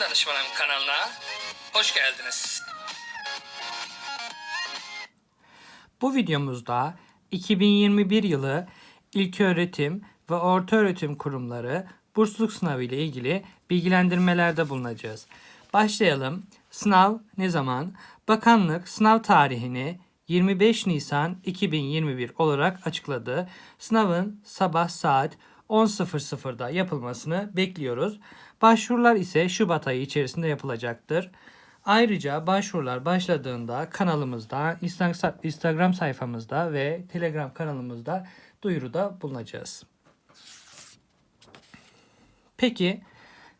Danışmanım kanalına hoş geldiniz. Bu videomuzda 2021 yılı İlköğretim ve Ortaöğretim Kurumları bursluluk sınavı ile ilgili bilgilendirmelerde bulunacağız. Başlayalım. Sınav ne zaman? Bakanlık sınav tarihini 25 Nisan 2021 olarak açıkladı. Sınavın sabah saat 10.00'da yapılmasını bekliyoruz. Başvurular ise Şubat ayı içerisinde yapılacaktır. Ayrıca başvurular başladığında kanalımızda, Insta- Instagram sayfamızda ve Telegram kanalımızda duyuruda bulunacağız. Peki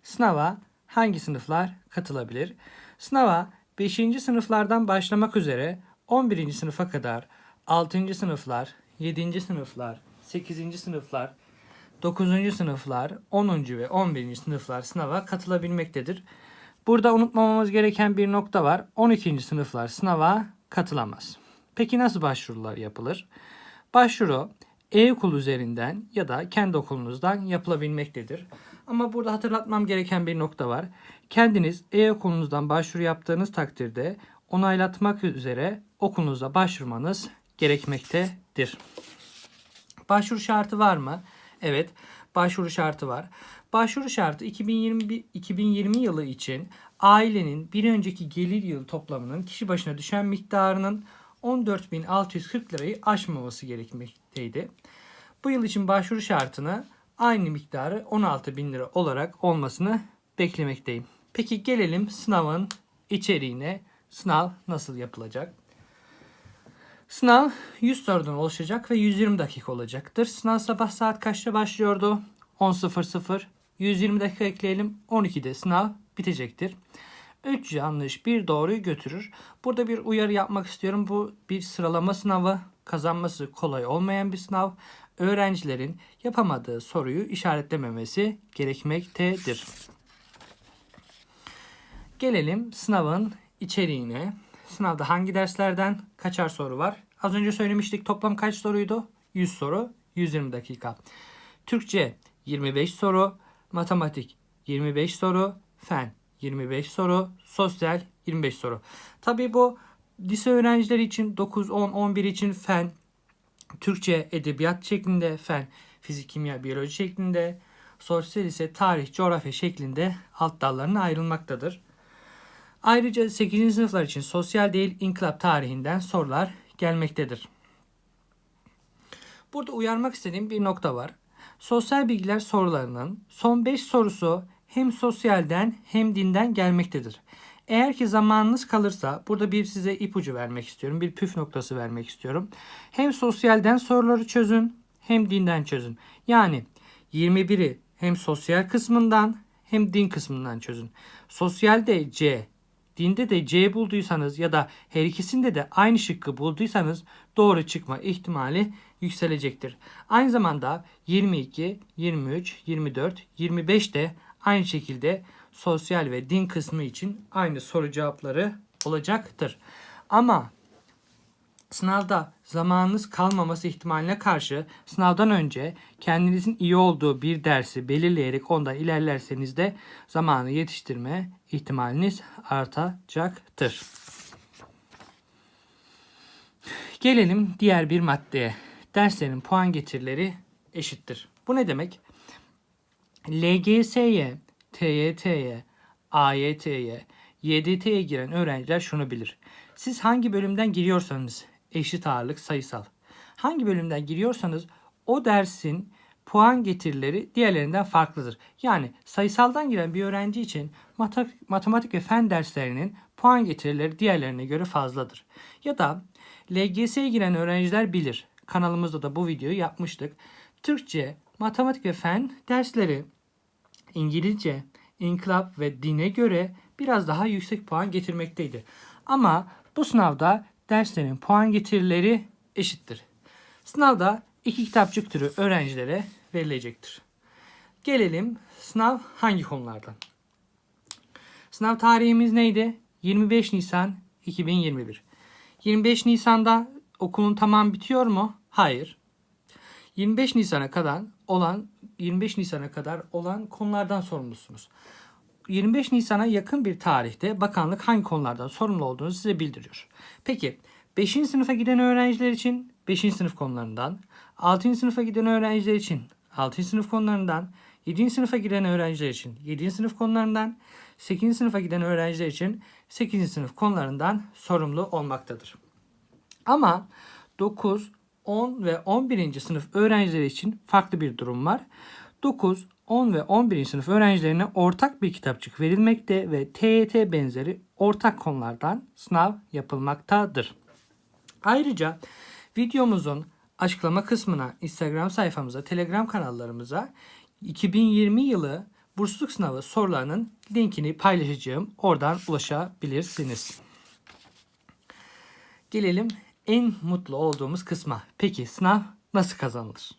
sınava hangi sınıflar katılabilir? Sınava 5. sınıflardan başlamak üzere 11. sınıfa kadar 6. sınıflar, 7. sınıflar, 8. sınıflar, 9. sınıflar, 10. ve 11. sınıflar sınava katılabilmektedir. Burada unutmamamız gereken bir nokta var. 12. sınıflar sınava katılamaz. Peki nasıl başvurular yapılır? Başvuru e-okul üzerinden ya da kendi okulunuzdan yapılabilmektedir. Ama burada hatırlatmam gereken bir nokta var. Kendiniz e-okulunuzdan başvuru yaptığınız takdirde onaylatmak üzere okulunuza başvurmanız gerekmektedir. Başvuru şartı var mı? Evet, başvuru şartı var. Başvuru şartı 2020, 2020 yılı için ailenin bir önceki gelir yılı toplamının kişi başına düşen miktarının 14.640 lirayı aşmaması gerekmekteydi. Bu yıl için başvuru şartını aynı miktarı 16.000 lira olarak olmasını beklemekteyim. Peki gelelim sınavın içeriğine. Sınav nasıl yapılacak? Sınav 100 sorudan oluşacak ve 120 dakika olacaktır. Sınav sabah saat kaçta başlıyordu? 10.00. 120 dakika ekleyelim. 12'de sınav bitecektir. 3 yanlış bir doğruyu götürür. Burada bir uyarı yapmak istiyorum. Bu bir sıralama sınavı. Kazanması kolay olmayan bir sınav. Öğrencilerin yapamadığı soruyu işaretlememesi gerekmektedir. Gelelim sınavın içeriğine. Sınavda hangi derslerden kaçar soru var? Az önce söylemiştik toplam kaç soruydu? 100 soru, 120 dakika. Türkçe 25 soru, matematik 25 soru, fen 25 soru, sosyal 25 soru. Tabii bu lise öğrencileri için 9, 10, 11 için fen, Türkçe, edebiyat şeklinde, fen, fizik, kimya, biyoloji şeklinde, sosyal ise tarih, coğrafya şeklinde alt dallarına ayrılmaktadır. Ayrıca 8. sınıflar için sosyal değil inkılap tarihinden sorular gelmektedir. Burada uyarmak istediğim bir nokta var. Sosyal bilgiler sorularının son 5 sorusu hem sosyalden hem dinden gelmektedir. Eğer ki zamanınız kalırsa burada bir size ipucu vermek istiyorum. Bir püf noktası vermek istiyorum. Hem sosyalden soruları çözün hem dinden çözün. Yani 21'i hem sosyal kısmından hem din kısmından çözün. Sosyalde C, dinde de C bulduysanız ya da her ikisinde de aynı şıkkı bulduysanız doğru çıkma ihtimali yükselecektir. Aynı zamanda 22, 23, 24, 25 de aynı şekilde sosyal ve din kısmı için aynı soru cevapları olacaktır. Ama sınavda zamanınız kalmaması ihtimaline karşı sınavdan önce kendinizin iyi olduğu bir dersi belirleyerek ondan ilerlerseniz de zamanı yetiştirme ihtimaliniz artacaktır. Gelelim diğer bir maddeye. Derslerin puan getirileri eşittir. Bu ne demek? LGS'ye, TYT'ye, AYT'ye, YDT'ye giren öğrenciler şunu bilir. Siz hangi bölümden giriyorsanız eşit ağırlık sayısal. Hangi bölümden giriyorsanız o dersin puan getirileri diğerlerinden farklıdır. Yani sayısaldan giren bir öğrenci için matematik ve fen derslerinin puan getirileri diğerlerine göre fazladır. Ya da LGS'ye giren öğrenciler bilir. Kanalımızda da bu videoyu yapmıştık. Türkçe, matematik ve fen dersleri İngilizce, inkılap ve dine göre biraz daha yüksek puan getirmekteydi. Ama bu sınavda derslerin puan getirileri eşittir. Sınavda iki kitapçık türü öğrencilere verilecektir. Gelelim sınav hangi konulardan? Sınav tarihimiz neydi? 25 Nisan 2021. 25 Nisan'da okulun tamam bitiyor mu? Hayır. 25 Nisan'a kadar olan 25 Nisan'a kadar olan konulardan sorumlusunuz. 25 Nisan'a yakın bir tarihte bakanlık hangi konulardan sorumlu olduğunu size bildiriyor. Peki 5. sınıfa giden öğrenciler için 5. sınıf konularından, 6. sınıfa giden öğrenciler için 6. sınıf konularından, 7. sınıfa giden öğrenciler için 7. sınıf konularından, 8. sınıfa giden öğrenciler için 8. sınıf konularından sorumlu olmaktadır. Ama 9, 10 ve 11. sınıf öğrencileri için farklı bir durum var. 9, 10 ve 11. sınıf öğrencilerine ortak bir kitapçık verilmekte ve TYT benzeri ortak konulardan sınav yapılmaktadır. Ayrıca videomuzun açıklama kısmına, Instagram sayfamıza, Telegram kanallarımıza 2020 yılı bursluluk sınavı sorularının linkini paylaşacağım. Oradan ulaşabilirsiniz. Gelelim en mutlu olduğumuz kısma. Peki sınav nasıl kazanılır?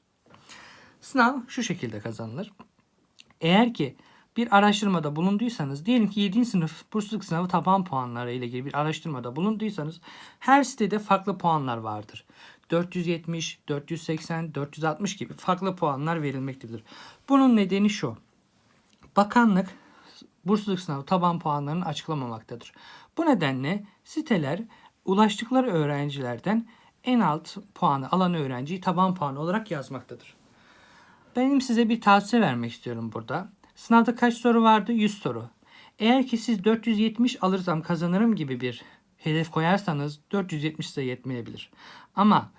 Sınav şu şekilde kazanılır. Eğer ki bir araştırmada bulunduysanız, diyelim ki 7. sınıf bursluluk sınavı taban puanları ile ilgili bir araştırmada bulunduysanız her sitede farklı puanlar vardır. 470, 480, 460 gibi farklı puanlar verilmektedir. Bunun nedeni şu. Bakanlık bursluluk sınavı taban puanlarını açıklamamaktadır. Bu nedenle siteler ulaştıkları öğrencilerden en alt puanı alan öğrenciyi taban puanı olarak yazmaktadır. Benim size bir tavsiye vermek istiyorum burada. Sınavda kaç soru vardı? 100 soru. Eğer ki siz 470 alırsam kazanırım gibi bir hedef koyarsanız 470 size yetmeyebilir. Ama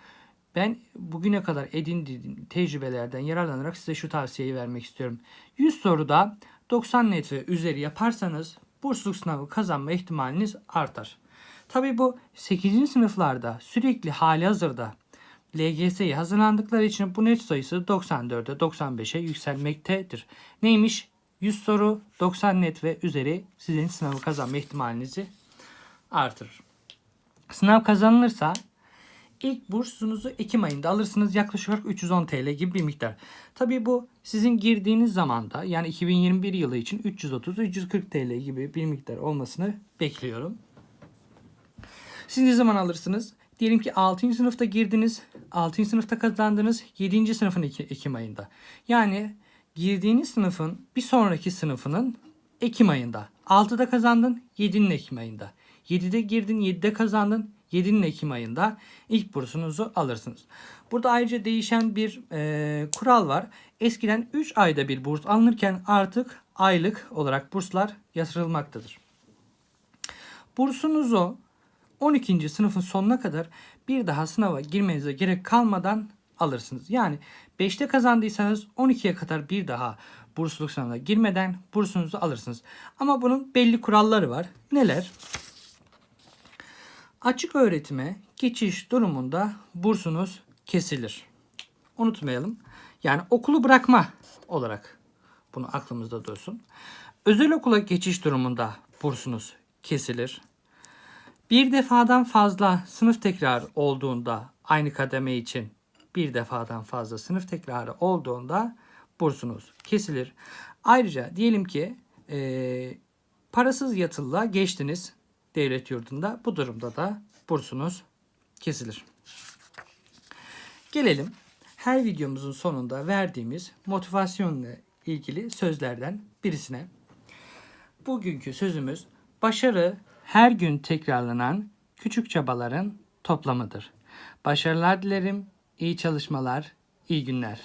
ben bugüne kadar edindiğim tecrübelerden yararlanarak size şu tavsiyeyi vermek istiyorum. 100 soruda 90 net ve üzeri yaparsanız bursluluk sınavı kazanma ihtimaliniz artar. Tabi bu 8. sınıflarda sürekli hali hazırda LGS'ye hazırlandıkları için bu net sayısı 94'e 95'e yükselmektedir. Neymiş? 100 soru 90 net ve üzeri sizin sınavı kazanma ihtimalinizi artırır. Sınav kazanılırsa ilk bursunuzu Ekim ayında alırsınız yaklaşık olarak 310 TL gibi bir miktar. Tabi bu sizin girdiğiniz zamanda yani 2021 yılı için 330-340 TL gibi bir miktar olmasını bekliyorum. Siz ne zaman alırsınız? Diyelim ki 6. sınıfta girdiniz, 6. sınıfta kazandınız, 7. sınıfın Ekim, ayında. Yani girdiğiniz sınıfın bir sonraki sınıfının Ekim ayında. 6'da kazandın, 7'nin Ekim ayında. 7'de girdin, 7'de kazandın, 7'nin Ekim ayında ilk bursunuzu alırsınız. Burada ayrıca değişen bir e, kural var. Eskiden 3 ayda bir burs alınırken artık aylık olarak burslar yatırılmaktadır. Bursunuzu 12. sınıfın sonuna kadar bir daha sınava girmenize gerek kalmadan alırsınız. Yani 5'te kazandıysanız 12'ye kadar bir daha bursluluk sınavına girmeden bursunuzu alırsınız. Ama bunun belli kuralları var. Neler? Açık öğretime geçiş durumunda bursunuz kesilir. Unutmayalım. Yani okulu bırakma olarak bunu aklımızda dursun. Özel okula geçiş durumunda bursunuz kesilir. Bir defadan fazla sınıf tekrarı olduğunda aynı kademe için bir defadan fazla sınıf tekrarı olduğunda bursunuz kesilir. Ayrıca diyelim ki e, parasız yatılığa geçtiniz devlet yurdunda. Bu durumda da bursunuz kesilir. Gelelim her videomuzun sonunda verdiğimiz motivasyonla ilgili sözlerden birisine. Bugünkü sözümüz başarı her gün tekrarlanan küçük çabaların toplamıdır. Başarılar dilerim, iyi çalışmalar, iyi günler.